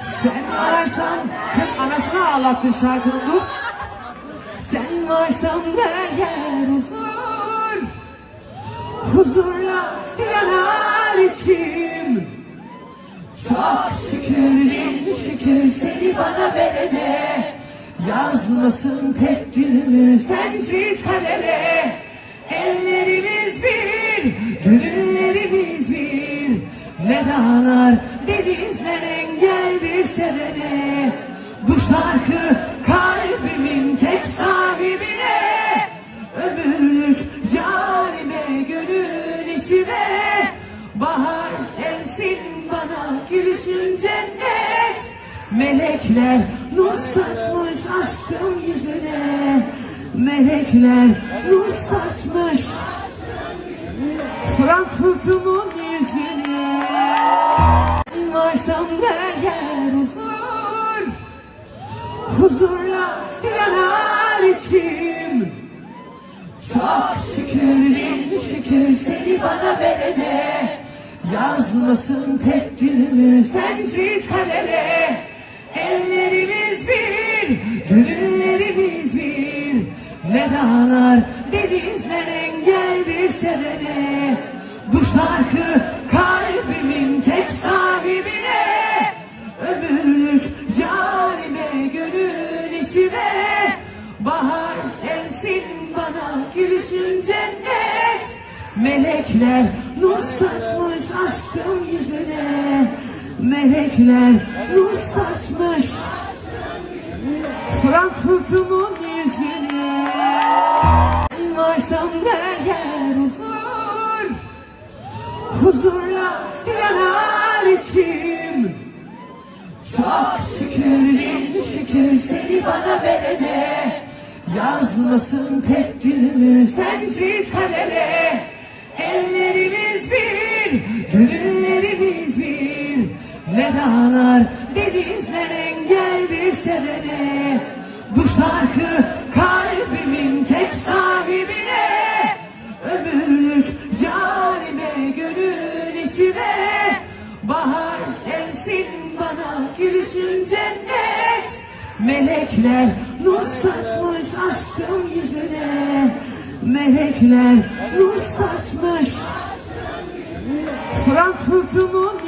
Sen varsan kız anasını ağlattın şarkının dur. Sen varsan her yer huzur. Huzurla yanar içim. Çok şükür bin şükür seni bana verene. Yazmasın tek günümü sensiz kadere. Ellerimiz bir, gönüllerimiz bir. Ne dağlar sevene. Bu şarkı kalbimin tek sahibine. Ömürlük yarime gönül işime. Bahar sensin bana gülüşün cennet. Melekler nur saçmış aşkım yüzüne. Melekler nur saçmış Frankfurt'umun yüzüne. Varsan her Huzurla yanar içim. Çok şükür bin şükür seni bana verene. Yazmasın tek günümü sensiz kadere. Ellerimiz bir, gönüllerimiz bir. Ne dağlar denizler engeldir sevene. Bu şarkı kalbimin gülüşün cennet. Melekler nur saçmış aşkım yüzüne. Melekler nur saçmış Frankfurt'umun yüzüne. Sen varsan yer huzur. Huzurla yanar içim. Çok şükür bin şükür seni bana verene. Yazmasın tek günümü sensiz kadere. Ellerimiz bir, gönüllerimiz bir. Ne dağlar denizler engeldir sevene. Bu şarkı kalbimin tek sahibine. Ömürlük yarime gönül işime. Bahar sensin bana gülüşün cennet. Melekler nur saçmış aşkım yüzüne. Melekler nur saçmış Frankfurt'umun